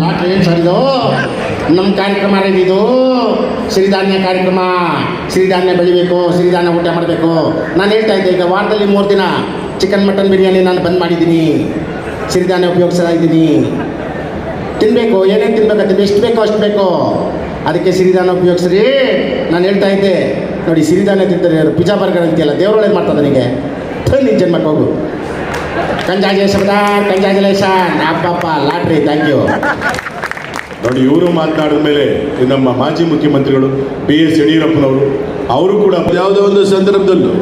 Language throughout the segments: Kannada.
ಲಾಟ್ರಿ ಏನು ಸರ್ ಇದು ನಮ್ಮ ಕಾರ್ಯಕ್ರಮ ಇದು ಸಿರಿಧಾನ್ಯ ಕಾರ್ಯಕ್ರಮ. ಸಿರಿಧಾನ್ಯ ಬೆಳಿಬೇಕು, ಸಿರಿಧಾನ್ಯ ಊಟ ಮಾಡಬೇಕು. ನಾನು ಹೇಳ್ತಾ ಇದ್ದೆ, ಈಗ ವಾರದಲ್ಲಿ ಮೂರು ದಿನ ಚಿಕನ್ ಮಟನ್ ಬಿರಿಯಾನಿ ನಾನು ಬಂದ್ ಮಾಡಿದ್ದೀನಿ. ಸಿರಿಧಾನ್ಯ ಉಪಯೋಗಿಸ್ತಾ ಇದ್ದೀನಿ ತಿನ್ನಬೇಕು ಏನೇನು ತಿನ್ಬೇಕಂತ, ಎಷ್ಟು ಬೇಕೋ ಅಷ್ಟು ಬೇಕು. ಅದಕ್ಕೆ ಸಿರಿಧಾನ್ಯ ಉಪಯೋಗಿಸ್ರಿ. ನಾನು ಹೇಳ್ತಾ ಇದ್ದೆ, ನೋಡಿ, ಸಿರಿಧಾನ್ಯ ತಿಂತಾರೆ ಪಿಜ್ಜಾ ಬರ್ಗರ್ ಅಂತೀಯಲ್ಲ ದೇವ್ರೊಳಗೆ ಮಾಡ್ತಾ ನನಗೆ. ನಿನ್ನ ಜನ್ಮಕ್ಕೆ ಹೋಗು. ಕಂಜಾಜೇಶ್ವರ ಕಂಜಾಜಲೇಶನ್ ಅಪ್ಪಪ್ಪ ಲಾಟ್ರಿ ಥ್ಯಾಂಕ್ ಯು ನೋಡಿ ಇವರು ಮಾತನಾಡಿದ ಮೇಲೆ ನಮ್ಮ ಮಾಜಿ ಮುಖ್ಯಮಂತ್ರಿಗಳು ಬಿ ಎಸ್ ಯಡಿಯೂರಪ್ಪನವರು ಅವರು ಕೂಡ ಯಾವುದೋ ಒಂದು ಸಂದರ್ಭದಲ್ಲೂ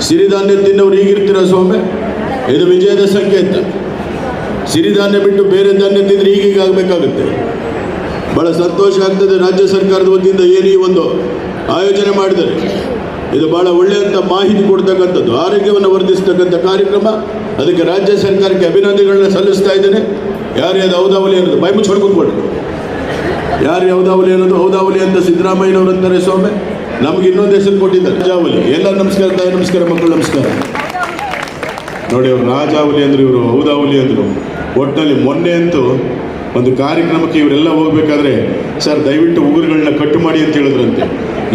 ಸಿರಿಧಾನ್ಯ ತಿನ್ನೋರು ಈಗಿರ್ತೀರ ಸ್ವಾಮಿ? ಇದು ವಿಜಯದ ಸಂಕೇತ. ಸಿರಿಧಾನ್ಯ ಬಿಟ್ಟು ಬೇರೆ ಧಾನ್ಯ ತಿಂದರೆ ಈಗೀಗ ಆಗಬೇಕಾಗುತ್ತೆ. ಬಹಳ ಸಂತೋಷ ಆಗ್ತದೆ ರಾಜ್ಯ ಸರ್ಕಾರದ ವತಿಯಿಂದ ಏನು ಈ ಒಂದು ಆಯೋಜನೆ ಮಾಡಿದ್ದಾರೆ ಇದು ಬಹಳ ಒಳ್ಳೆಯಂಥ ಮಾಹಿತಿ ಕೊಡ್ತಕ್ಕಂಥದ್ದು, ಆರೋಗ್ಯವನ್ನು ವರ್ಧಿಸ್ತಕ್ಕಂಥ ಕಾರ್ಯಕ್ರಮ. ಅದಕ್ಕೆ ರಾಜ್ಯ ಸರ್ಕಾರಕ್ಕೆ ಅಭಿನಂದನೆಗಳನ್ನ ಸಲ್ಲಿಸ್ತಾ ಇದ್ದೇನೆ. ಯಾರು ಅದು ಹೌದಾವಲಿ ಅನ್ನೋದು ಬಾಯಿ ಮುಚ್ಚಿ ಯಾರು ಯಾವ್ದಾವಲಿ ಅನ್ನೋದು ಹೌದಾವಲಿ ಅಂತ ಸಿದ್ದರಾಮಯ್ಯನವರು ಅಂತಾರೆ ಸ್ವಾಮಿ, ನಮ್ಗೆ ಇನ್ನೊಂದು ಹೆಸರು ಕೊಟ್ಟಿದ್ದಾರೆ, ರಾಜಾವಲಿ. ಎಲ್ಲ ನಮಸ್ಕಾರ, ತಾಯಿ ನಮಸ್ಕಾರ, ಮಕ್ಕಳು ನಮಸ್ಕಾರ. ನೋಡಿ ಅವರು ರಾಜಾವಲಿ ಅಂದರು ಇವರು ಹೌದಾವಲಿ ಅಂದರು. ಒಟ್ಟಿನಲ್ಲಿ ಮೊನ್ನೆ ಅಂತೂ ಒಂದು ಕಾರ್ಯಕ್ರಮಕ್ಕೆ ಇವರೆಲ್ಲ ಹೋಗ್ಬೇಕಾದ್ರೆ, ಸರ್, ದಯವಿಟ್ಟು ಉಗುರುಗಳನ್ನ ಕಟ್ಟು ಮಾಡಿ ಅಂತ ಹೇಳಿದ್ರಂತೆ.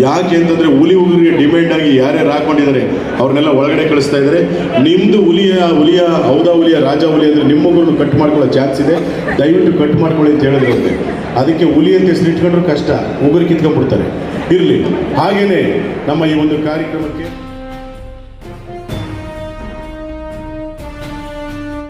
ಯಾಕೆ ಅಂತಂದ್ರೆ ಹುಲಿ ಉಗುರಿಗೆ ಡಿಮ್ಯಾಂಡ್ ಆಗಿ ಯಾರ್ಯಾರು ಹಾಕೊಂಡಿದ್ದಾರೆ, ಅವ್ರನ್ನೆಲ್ಲ ಒಳಗಡೆ ಕಳಿಸ್ತಾ ಇದ್ದಾರೆ. ನಿಮ್ಮದು ಹುಲಿಯ ಹುಲಿಯ, ಹೌದಾ ಹುಲಿಯ, ರಾಜ ಹುಲಿ ಅಂದರೆ ನಿಮ್ಮ ಉಗುರನ್ನು ಕಟ್ ಮಾಡ್ಕೊಳ್ಳೋ ಚಾನ್ಸ್ ಇದೆ. ದಯವಿಟ್ಟು ಕಟ್ ಮಾಡ್ಕೊಳ್ಳಿ ಅಂತ ಹೇಳಿದ್ರಂತೆ. ಅದಕ್ಕೆ ಹುಲಿ ಅಂತ ಹೆಸರು ಇಟ್ಕೊಂಡ್ರೆ ಕಷ್ಟ ಉಗುರು ಕಿತ್ಕೊಂಡ್ಬಿಡ್ತಾರೆ. ಇರಲಿ. ಹಾಗೇನೆ ನಮ್ಮ ಈ ಒಂದು ಕಾರ್ಯಕ್ರಮಕ್ಕೆ